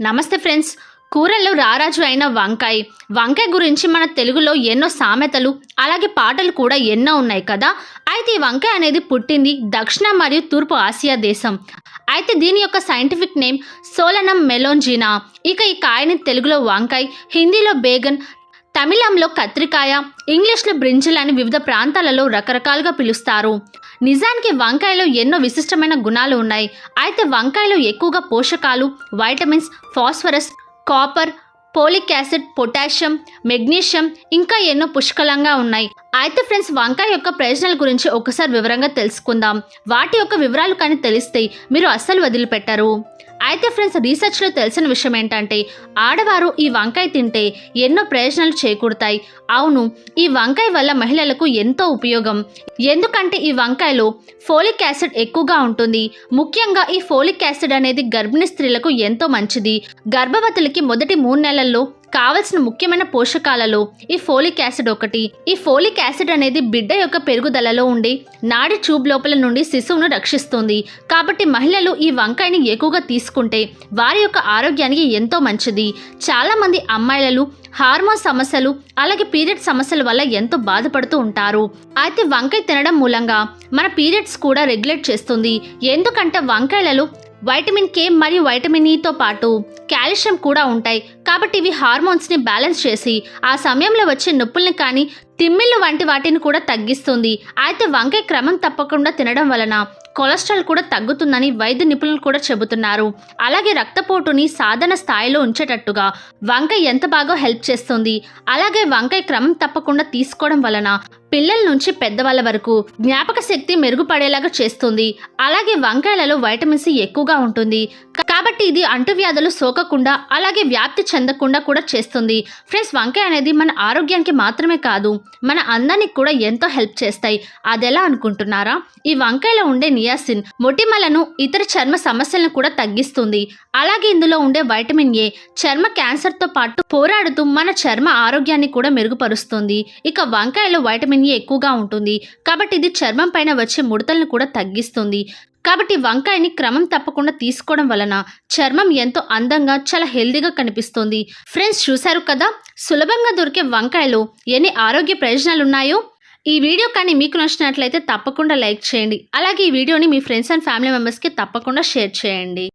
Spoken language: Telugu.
నమస్తే ఫ్రెండ్స్. కూరల్లో రారాజు అయిన వంకాయ. వంకాయ గురించి మన తెలుగులో ఎన్నో సామెతలు అలాగే పాటలు కూడా ఎన్నో ఉన్నాయి కదా? అయితే ఈ వంకాయ అనేది పుట్టింది దక్షిణ మరియు తూర్పు ఆసియా దేశం. అయితే దీని యొక్క సైంటిఫిక్ నేమ్ సోలనం మెలోంజినా. ఇక ఈ కాయని తెలుగులో వంకాయ హిందీలో బేగన్ తమిళంలో కత్రికాయ ఇంగ్లీష్లో బ్రింజల్ అని వివిధ ప్రాంతాలలో రకరకాలుగా పిలుస్తారు. నిజానికి వంకాయలో ఎన్నో విశిష్టమైన గుణాలు ఉన్నాయి. అయితే వంకాయలో ఎక్కువగా పోషకాలు vitamins phosphorus copper folic acid potassium magnesium ఇంకా ఎన్నో పుష్కలంగా ఉన్నాయి. అయితే ఫ్రెండ్స్ వంకాయ యొక్క ప్రయోజనాల గురించి ఒకసారి వివరంగా తెలుసుకుందాం. వాటి యొక్క వివరాలు కానీ తెలిస్తే మీరు అస్సలు వదిలిపెట్టరు. అయితే ఫ్రెండ్స్ రీసెర్చ్లో తెలిసిన విషయం ఏంటంటే ఆడవారు ఈ వంకాయ తింటే ఎన్నో ప్రయోజనాలు చేకూరుతాయి. అవును ఈ వంకాయ వల్ల మహిళలకు ఎంతో ఉపయోగం. ఎందుకంటే ఈ వంకాయలో ఫోలిక్ యాసిడ్ ఎక్కువగా ఉంటుంది. ముఖ్యంగా ఈ ఫోలిక్ యాసిడ్ అనేది గర్భిణీ స్త్రీలకు ఎంతో మంచిది. గర్భవతులకి మొదటి మూడు నెలల్లో కావలసిన ముఖ్యమైన పోషకాలలో ఈ ఫోలిక్ యాసిడ్ ఒకటి. ఈ ఫోలిక్ యాసిడ్ అనేది బిడ్డ యొక్క పెరుగుదలలో ఉండి నాడి ట్యూబ్ లోపల నుండి శిశువును రక్షిస్తుంది. కాబట్టి మహిళలు ఈ వంకాయని ఎక్కువగా తీసుకుంటే వారి యొక్క ఆరోగ్యానికి ఎంతో మంచిది. చాలా మంది అమ్మాయిలు హార్మోన్ సమస్యలు అలాగే పీరియడ్ సమస్యల వల్ల ఎంతో బాధపడుతూ ఉంటారు. అయితే వంకాయ తినడం మూలంగా మన పీరియడ్స్ కూడా రెగ్యులేట్ చేస్తుంది. ఎందుకంటే వంకాయలలో వైటమిన్ కే మరియు వైటమిన్ e ఈతో పాటు కాల్షియం కూడా ఉంటాయి. కాబట్టి ఇవి హార్మోన్స్ని బ్యాలెన్స్ చేసి ఆ సమయంలో వచ్చే నొప్పుల్ని కానీ తిమ్మిళ్ళు వంటి వాటిని కూడా తగ్గిస్తుంది. అయితే వంకాయ క్రమం తప్పకుండా తినడం వలన కొలెస్ట్రాల్ కూడా తగ్గుతుందని వైద్య నిపుణులు కూడా చెబుతున్నారు. అలాగే రక్తపోటుని సాధన స్థాయిలో ఉంచేటట్టుగా వంకాయ ఎంత బాగా హెల్ప్ చేస్తుంది? అలాగే వంకాయ క్రమం తప్పకుండా తీసుకోవడం వలన పిల్లల నుంచి పెద్దవాళ్ళ వరకు జ్ఞాపక శక్తి మెరుగుపడేలాగా చేస్తుంది. అలాగే వంకాయలలో వైటమిన్ సి ఎక్కువగా ఉంటుంది. కాబట్టి ఇది అంటువ్యాధులు సోకకుండా అలాగే వ్యాప్తి చెందకుండా కూడా చేస్తుంది. ఫ్రెండ్స్ వంకాయ అనేది మన ఆరోగ్యానికి మాత్రమే కాదు మన అందానికి కూడా ఎంతో హెల్ప్ చేస్తాయి. అదెలా అనుకుంటున్నారా? ఈ వంకాయలో ఉండే నియాసిన్ మొటిమలను ఇతర చర్మ సమస్యలను కూడా తగ్గిస్తుంది. అలాగే ఇందులో ఉండే వైటమిన్ ఏ చర్మ క్యాన్సర్తో పాటు పోరాడుతూ మన చర్మ ఆరోగ్యాన్ని కూడా మెరుగుపరుస్తుంది. ఇక వంకాయలో వైటమిన్ ఏ ఎక్కువగా ఉంటుంది. కాబట్టి ఇది చర్మం పైన వచ్చే ముడతలను కూడా తగ్గిస్తుంది. కాబట్టి వంకాయని క్రమం తప్పకుండా తీసుకోవడం వలన చర్మం ఎంతో అందంగా చాలా హెల్దీగా కనిపిస్తుంది. ఫ్రెండ్స్ చూశారు కదా? సులభంగా దొరికే వంకాయలో ఎన్ని ఆరోగ్య ప్రయోజనాలు ఉన్నాయో ఈ వీడియో కానీ మీకు నచ్చినట్లయితే తప్పకుండా లైక్ చేయండి. అలాగే ఈ వీడియోని మీ ఫ్రెండ్స్ అండ్ ఫ్యామిలీ మెంబర్స్కి తప్పకుండా షేర్ చేయండి.